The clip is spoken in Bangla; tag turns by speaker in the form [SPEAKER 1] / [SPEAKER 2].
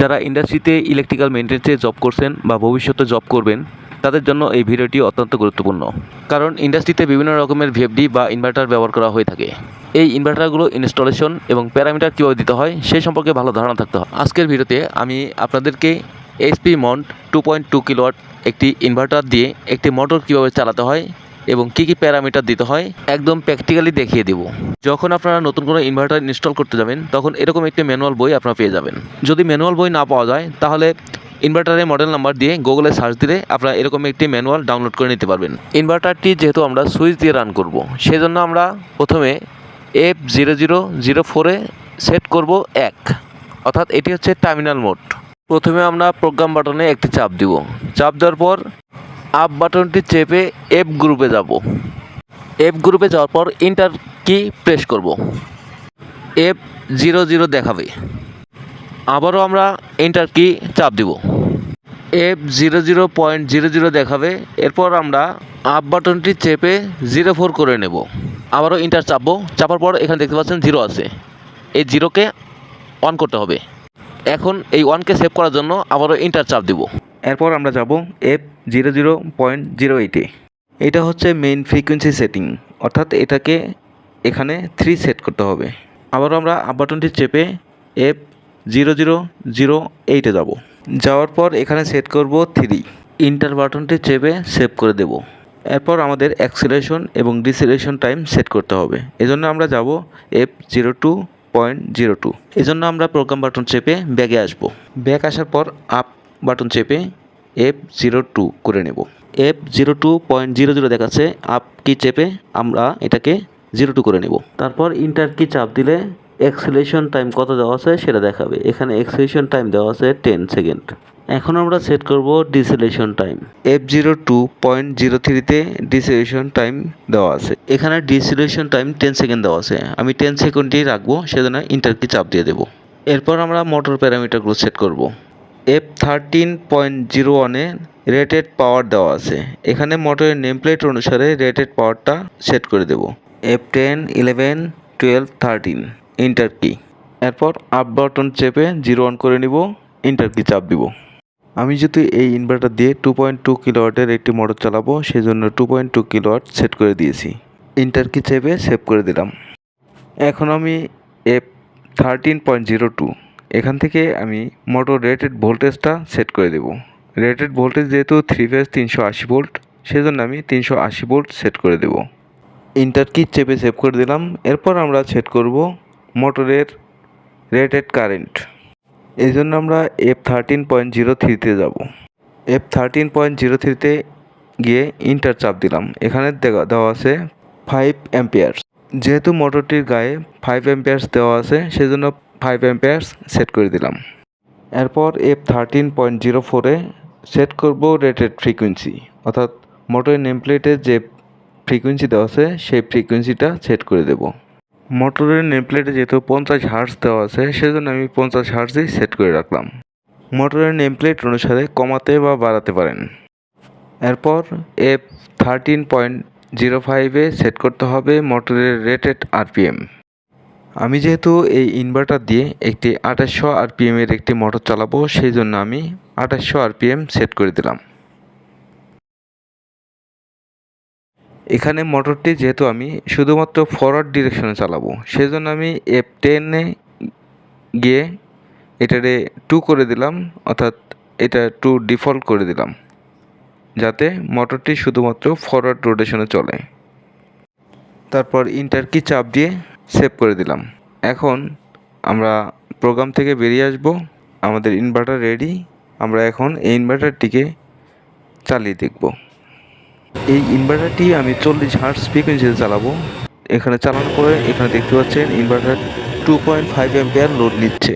[SPEAKER 1] যারা ইন্ডাস্ট্রিতে ইলেকট্রিক্যাল মেনটেন্সে জব করছেন বা ভবিষ্যতে জব করবেন, তাদের জন্য এই ভিডিওটি অত্যন্ত গুরুত্বপূর্ণ। কারণ ইন্ডাস্ট্রিতে বিভিন্ন রকমের ভিএফডি বা ইনভার্টার ব্যবহার করা হয়ে থাকে। এই ইনভার্টারগুলো ইনস্টলেশন এবং প্যারামিটার কীভাবে দিতে হয় সেই সম্পর্কে ভালো ধারণা থাকতে হয়। আজকের ভিডিওতে আমি আপনাদেরকে এইচপি মন্ট টু পয়েন্ট টু কিলোয়াট একটি ইনভার্টার দিয়ে একটি মোটর কীভাবে চালাতে হয় এবং কী কী প্যারামিটার দিতে হয় একদম প্র্যাকটিক্যালি দেখিয়ে দেব। যখন আপনারা নতুন কোনো ইনভার্টার ইনস্টল করতে যাবেন, তখন এরকম একটি ম্যানুয়াল বই আপনারা পেয়ে যাবেন। যদি ম্যানুয়াল বই না পাওয়া যায়, তাহলে ইনভার্টারের মডেল নাম্বার দিয়ে গুগলে সার্চ দিলে আপনারা এরকম একটি ম্যানুয়াল ডাউনলোড করে নিতে পারবেন। ইনভার্টারটি যেহেতু আমরা সুইচ দিয়ে রান করব সেই জন্য আমরা প্রথমে এফ জিরো জিরো জিরো ফোরে সেট করব এক। অর্থাৎ এটি হচ্ছে টার্মিনাল মোড প্রথমে আমরা প্রোগ্রাম বাটনে একটি চাপ দিব। চাপ দেওয়ার পর আপ বাটনটি চেপে এফ গ্রুপে যাব। এফ গ্রুপে যাওয়ার পর ইন্টার কি প্রেস করব। এফ জিরো জিরো দেখাবে। আবারও আমরা এন্টার কি চাপ দিব। F zero zero point zero zero দেখাবে। এরপর আমরা আপ বাটনটি চেপে জিরো ফোর করে নেব। আবারও ইন্টার চাপবো। চাপার পর এখানে দেখতে পাচ্ছেন জিরো আছে। এই জিরোকে অন করতে হবে। এখন এই ওয়ানকে সেভ করার জন্য আবারও ইন্টার চাপ দিব। এরপর আমরা যাব F zero zero point zero এইটে এটা হচ্ছে মেইন ফ্রিকোয়েন্সি সেটিং অর্থাৎ এটাকে এখানে থ্রি সেট করতে হবে। আবারও আমরা আপ বাটনটি চেপে এফ জিরো জিরো জিরো এইটে যাব। যাওয়ার পর এখানে সেট করব থ্রি ইন্টার বাটনটি চেপে সেভ করে দেব। এরপর আমাদের অ্যাক্সিলেশন এবং ডিসিলেশন টাইম সেট করতে হবে। এজন্য আমরা যাব F zero two point zero two এজন্য আমরা প্রোগ্রাম বাটন চেপে ব্যাগে আসব। ব্যাগ আসার পর আপ বাটন চেপে এফ জিরো টু করে নেব। F zero two point zero zero দেখাচ্ছে আপ কি চেপে আমরা এটাকে জিরো টু করে নেব। তারপর ইন্টার কি চাপ দিলে এক্সিলেশন টাইম কত দেওয়া আছে সেটা দেখাবে। এখানে এক্সিলেশন টাইম দেওয়া আছে টেন সেকেন্ড এখন আমরা সেট করব deceleration time F zero two point zero থ্রিতে ডিসিলেশন টাইম দেওয়া আছে। এখানে ডিসিলেশন টাইম টেন সেকেন্ড দেওয়া আছে। আমি টেন সেকেন্ডই রাখব, সেজন্য ইন্টার কি চাপ দিয়ে দেবো। এরপর আমরা মোটর প্যারামিটারগুলো সেট করব। এফ থার্টিন পয়েন্ট জিরো ওয়ানে রেটেড পাওয়ার দেওয়া আছে। এখানে মোটরের নেম প্লেট অনুসারে রেটেড পাওয়ারটা সেট করে দেব। F ten eleven twelve thirteen enter key এরপর আপ বাটন চেপে জিরো অন করে নিব ইন্টার কি চাপ দিব। আমি যদি এই ইনভার্টার দিয়ে টু পয়েন্ট টু কিলোওয়াটের একটি মোটর চালাবো সেই জন্য two point two kilowatt set করে দিয়েছি। ইন্টার কি চেপে সেভ করে দিলাম। এখন আমি F thirteen point zero two এখান থেকে আমি মোটর রেটেড ভোল্টেজটা সেট করে দেব। রেটেড ভোল্টেজ যেহেতু থ্রি ফেজ তিনশো আশি ভোল্ট, সেজন্য আমি তিনশো আশি ভোল্ট সেট করে দেব। ইন্টার কি চেপে সেভ করে দিলাম। এরপর আমরা সেট করব মোটরের রেটেড কারেন্ট। এই জন্য আমরা এফ থার্টিন পয়েন্ট জিরো থ্রিতে যাব। এফ থার্টিন পয়েন্ট জিরো থ্রিতে গিয়ে ইন্টার চাপ দিলাম। এখানে দেওয়া আছে ফাইভ অ্যাম্পিয়ার্স যেহেতু মোটরটির গায়ে ফাইভ অ্যাম্পিয়ার্স দেওয়া আছে, সেজন্য ফাইভ অ্যাম্পিয়ার্স সেট করে দিলাম। এরপর এফ থার্টিন পয়েন্ট জিরো ফোরে সেট করব রেটেড ফ্রিকোয়েন্সি অর্থাৎ মোটরের নেম প্লেটে যে ফ্রিকোয়েন্সি দেওয়া আছে, সেই ফ্রিকোয়েন্সিটা সেট করে দেব। মোটরের নেম প্লেটে যেহেতু পঞ্চাশ হার্স দেওয়া আছে, সেজন্য আমি পঞ্চাশ হার্সই সেট করে রাখলাম। মোটরের নেম প্লেট অনুসারে কমাতে বা বাড়াতে পারেন। এরপর এফ থার্টিন পয়েন্ট জিরো ফাইভে সেট করতে হবে মোটরের রেটেড আরপিএম আমি যেহেতু এই ইনভার্টার দিয়ে একটি আঠাশশো আরপিএমের একটি মোটর চালাবো সেই জন্য আমি আঠাশশো আরপিএম সেট করে দিলাম। এখানে মোটরটি যেহেতু আমি শুধুমাত্র ফরওয়ার্ড ডিরেকশনে চালাবো সেই জন্য আমি এফ টেনে গিয়ে এটারে টু করে দিলাম, অর্থাৎ এটা টু ডিফল্ট করে দিলাম, যাতে মোটরটি শুধুমাত্র ফরওয়ার্ড রোটেশনে চলে। তারপর ইন্টার কি চাপ দিয়ে সেভ করে দিলাম। এখন আমরা প্রোগ্রাম থেকে বেরিয়ে আসব। আমাদের ইনভার্টার রেডি আমরা এখন এই ইনভার্টারটিকে চালিয়ে দেখব। এই ইনভার্টারটি আমি চল্লিশ হার্টস ফ্রিকোয়েন্সিতে চালাবো। এখানে চালানোর পরে এখানে দেখতে পাচ্ছেন inverter two point five ampere load নিচ্ছে।